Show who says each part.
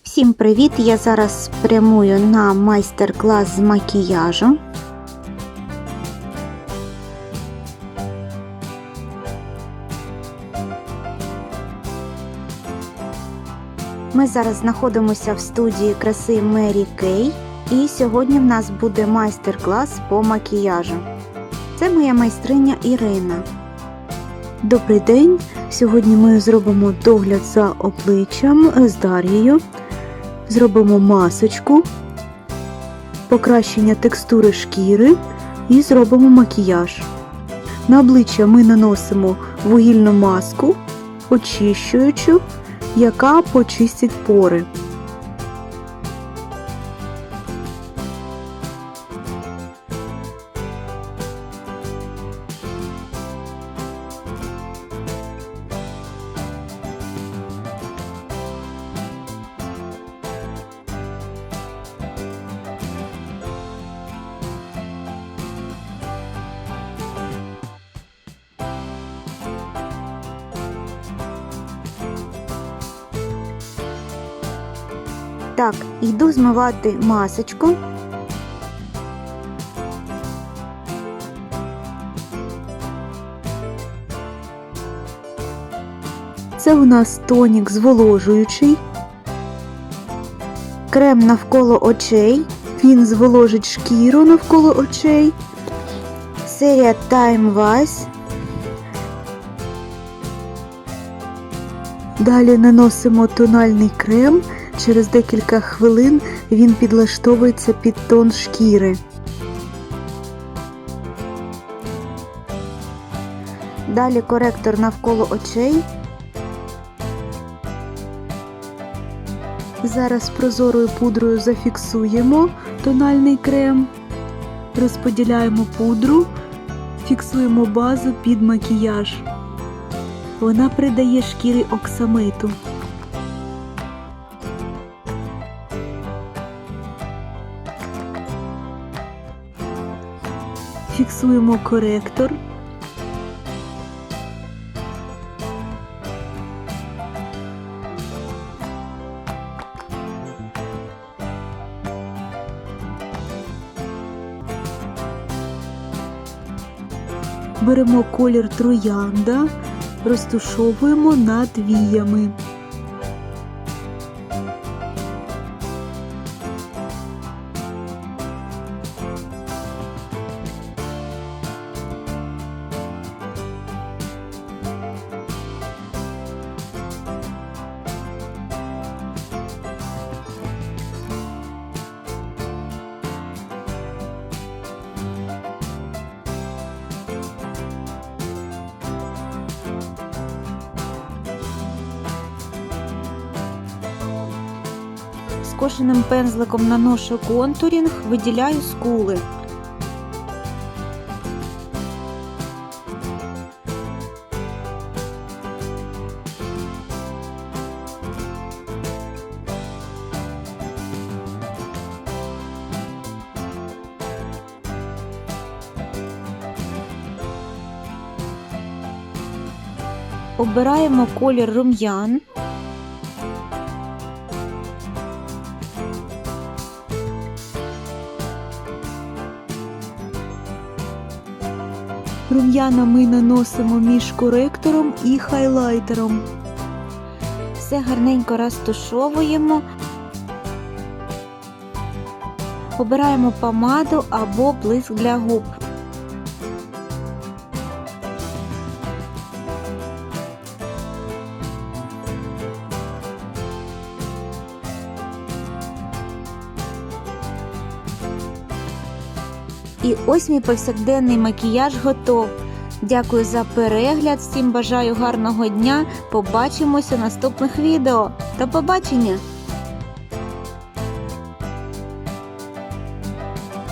Speaker 1: Всім привіт! Я зараз прямую на майстер-клас з макіяжу. Ми зараз знаходимося в студії краси Мері Кей, і сьогодні в нас буде майстер-клас по макіяжу. Це моя майстриня Ірина. Добрий день! Сьогодні ми зробимо догляд за обличчям з Дар'єю. Зробимо масочку, покращення текстури шкіри і зробимо макіяж. На обличчя ми наносимо вугільну маску, очищуючу, яка почистить пори. Так, йду змивати масочку. Це у нас тонік зволожуючий. Крем навколо очей. Він зволожить шкіру навколо очей. Серія Time Wise. Далі наносимо тональний крем. Через декілька хвилин він підлаштовується під тон шкіри. Далі коректор навколо очей. Зараз прозорою пудрою зафіксуємо тональний крем, розподіляємо пудру, фіксуємо базу під макіяж. Вона придає шкірі оксамиту. Фіксуємо коректор. Беремо колір троянда, розтушовуємо над віями. Скошеним пензликом наношу контурінг, виділяю скули. Обираємо колір рум'ян. Рум'яна ми наносимо між коректором і хайлайтером. Все гарненько розтушовуємо. Обираємо помаду або блиск для губ. І ось мій повсякденний макіяж готов. Дякую за перегляд, всім бажаю гарного дня. Побачимося в наступних відео. До побачення!